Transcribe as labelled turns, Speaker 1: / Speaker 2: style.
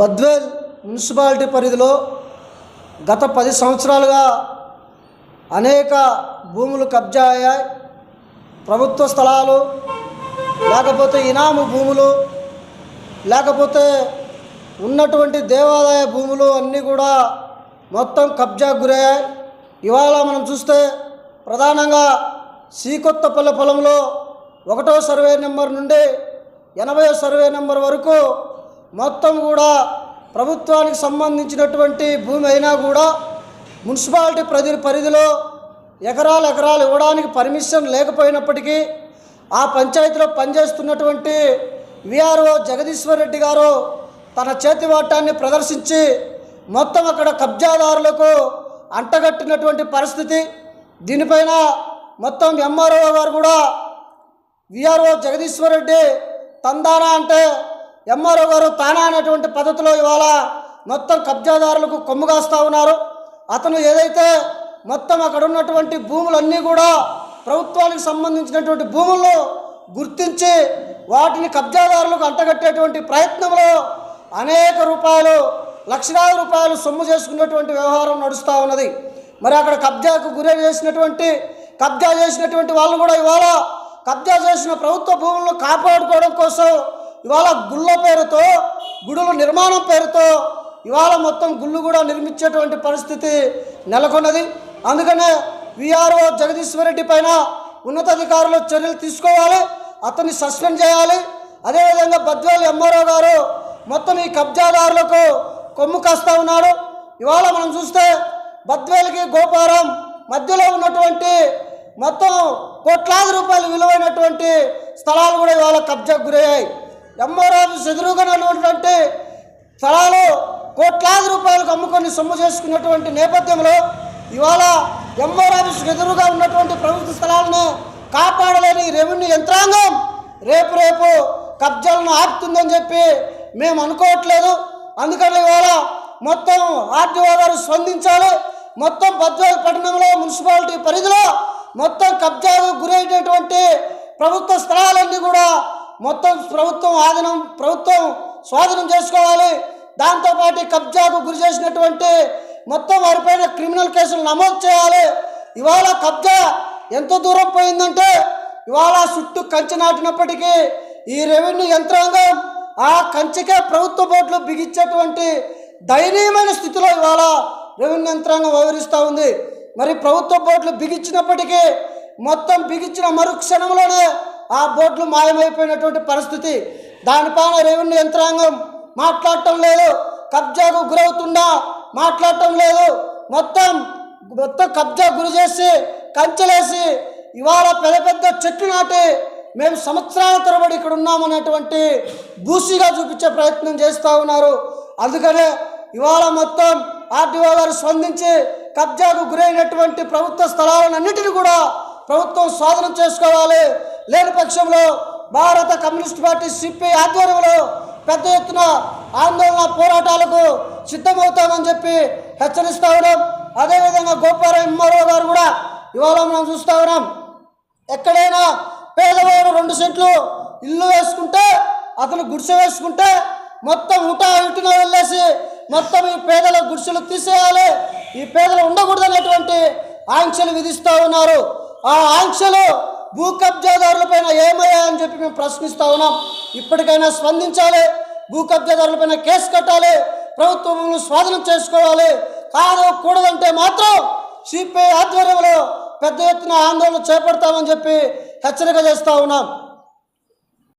Speaker 1: Badvel municipality పరిధిలో గత పది సంవత్సరాలుగా అనేక భూములు కబ్జా అయ్యాయి. ప్రభుత్వ స్థలాలు లేకపోతే ఇనాము భూములు లేకపోతే ఉన్నటువంటి దేవాదాయ భూములు అన్నీ కూడా మొత్తం కబ్జాకు గురయ్యాయి. ఇవాళ మనం చూస్తే ప్రధానంగా సీకొత్తపల్లి పొలంలో ఒకటో సర్వే నెంబర్ నుండి ఎనభై సర్వే నెంబర్ వరకు మొత్తం కూడా ప్రభుత్వానికి సంబంధించినటువంటి భూమి అయినా కూడా మున్సిపాలిటీ ప్రతి పరిధిలో ఎకరాలు ఎకరాలు ఇవ్వడానికి పర్మిషన్ లేకపోయినప్పటికీ ఆ పంచాయతీలో పనిచేస్తున్నటువంటి విఆర్ఓ జగదీశ్వర్ రెడ్డి గారు తన చేతి వాటాన్ని ప్రదర్శించి మొత్తం అక్కడ కబ్జాదారులకు అంటగట్టినటువంటి పరిస్థితి. దీనిపైన మొత్తం ఎంఆర్ఓ గారు కూడా విఆర్ఓ జగదీశ్వర్ రెడ్డి తందానా అంటే ఎంఆర్ఓ గారు తానా అనేటువంటి పద్ధతిలో ఇవాళ మొత్తం కబ్జాదారులకు కొమ్ముగాస్తూ ఉన్నారు. అతను ఏదైతే మొత్తం అక్కడ ఉన్నటువంటి భూములన్నీ కూడా ప్రభుత్వానికి సంబంధించినటువంటి భూముల్లో గుర్తించి వాటిని కబ్జాదారులకు అంటగట్టేటువంటి ప్రయత్నంలో అనేక రూపాయలు లక్షలాది రూపాయలు సొమ్ము చేసుకున్నటువంటి వ్యవహారం నడుస్తూ ఉన్నది. మరి అక్కడ కబ్జాకు గురి చేసినటువంటి కబ్జా చేసినటువంటి వాళ్ళు కూడా ఇవాళ కబ్జా చేసిన ప్రభుత్వ భూములను కాపాడుకోవడం కోసం ఇవాళ గుళ్ళ పేరుతో గుడుల నిర్మాణం పేరుతో ఇవాళ మొత్తం గుళ్ళు కూడా నిర్మించేటువంటి పరిస్థితి నెలకొన్నది. అందుకనే విఆర్ఓ జగదీశ్వర్ రెడ్డి పైన ఉన్నతాధికారులు చర్యలు తీసుకోవాలి అతన్ని సస్పెండ్ చేయాలి. అదేవిధంగా బద్వేలు ఎంఆర్ఓ గారు మొత్తం ఈ కబ్జాదారులకు కొమ్ము కాస్తా ఉన్నాడు. ఇవాళ మనం చూస్తే బద్వేలకి గోపారం మధ్యలో ఉన్నటువంటి మొత్తం కోట్లాది రూపాయలు విలువైనటువంటి స్థలాలు కూడా ఇవాళ కబ్జాకు గురయ్యాయి. ఎంఆర్ఆర్ చెదురుగా ఎదురుగా ఉన్నటువంటి స్థలాలు కోట్లాది రూపాయలకు అమ్ముకొని సొమ్ము చేసుకున్నటువంటి నేపథ్యంలో ఇవాళ ఎంఆర్ ఆఫీస్కి ఎదురుగా ఉన్నటువంటి ప్రభుత్వ స్థలాలను కాపాడలేని రెవెన్యూ యంత్రాంగం రేపు రేపు కబ్జాలను ఆపుతుందని చెప్పి మేము అనుకోవట్లేదు. అందుకని ఇవాళ మొత్తం ఆర్టీఓ గారు స్పందించాలి. మొత్తం బద్వేల్ పట్టణంలో మున్సిపాలిటీ పరిధిలో మొత్తం కబ్జాకు గురైనటువంటి ప్రభుత్వ స్థలాలన్నీ కూడా మొత్తం ప్రభుత్వం ఆధీనం ప్రభుత్వం స్వాధీనం చేసుకోవాలి. దాంతోపాటు కబ్జాకు గురి చేసినటువంటి మొత్తం వారిపైన క్రిమినల్ కేసులు నమోదు చేయాలి. ఇవాళ కబ్జా ఎంత దూరం పోయిందంటే ఇవాళ చుట్టూ కంచె నాటినప్పటికీ ఈ రెవెన్యూ యంత్రాంగం ఆ కంచెకే ప్రభుత్వ బోట్లు బిగించేటువంటి దయనీయమైన స్థితిలో ఇవాళ రెవెన్యూ యంత్రాంగం వ్యవహరిస్తూ ఉంది. మరి ప్రభుత్వ బోట్లు బిగించినప్పటికీ మొత్తం బిగించిన మరుక్షణంలోనే ఆ బోట్లు మాయమైపోయినటువంటి పరిస్థితి. దానిపైన రెవెన్యూ యంత్రాంగం మాట్లాడటం లేదు. కబ్జాకు గురవుతుందా? మాట్లాడటం లేదు. మొత్తం మొత్తం కబ్జా గురి చేసి కంచెలేసి ఇవాళ పెద్ద పెద్ద చెట్లు నాటి మేము సంవత్సరాల తరబడి ఇక్కడ ఉన్నామనేటువంటి బూసిగా చూపించే ప్రయత్నం చేస్తూ ఉన్నారు. అందుకనే ఇవాళ మొత్తం ఆర్టీఓ గారు స్పందించి కబ్జాకు గురైనటువంటి ప్రభుత్వ స్థలాలన్నింటినీ కూడా ప్రభుత్వం స్వాధీనం చేసుకోవాలి. లేని పక్షంలో భారత కమ్యూనిస్ట్ పార్టీ సిప్పి ఆధ్వర్యంలో పెద్ద ఎత్తున ఆందోళన పోరాటాలకు సిద్ధమవుతామని చెప్పి హెచ్చరిస్తా ఉన్నాం. అదేవిధంగా గోపారావు ఎంఆర్ఓ గారు కూడా ఇవాళ మనం చూస్తూ ఉన్నాం. ఎక్కడైనా పేదవారు రెండు సెంట్లు ఇల్లు వేసుకుంటే అతను గుడిసె వేసుకుంటే మొత్తం ఉటా ఇటున వెళ్ళేసి మొత్తం ఈ పేదల గుడిసెలు తీసేయాలి. ఈ పేదలు ఉండకూడదు అనేటువంటి ఆంక్షలు విధిస్తూ ఉన్నారు. ఆ ఆంక్షలు భూ కబ్జాదారులపైన ఏమయ్యాయని చెప్పి మేము ప్రశ్నిస్తూ ఉన్నాం. ఇప్పటికైనా స్పందించాలి. భూ కబ్జాదారులపైన కేసు కట్టాలి. ప్రభుత్వం స్వాధీనం చేసుకోవాలి. కాదు కూడదంటే మాత్రం సిపిఐ ఆధ్వర్యంలో పెద్ద ఎత్తున ఆందోళన చేపడతామని చెప్పి హెచ్చరిక చేస్తూ ఉన్నాం.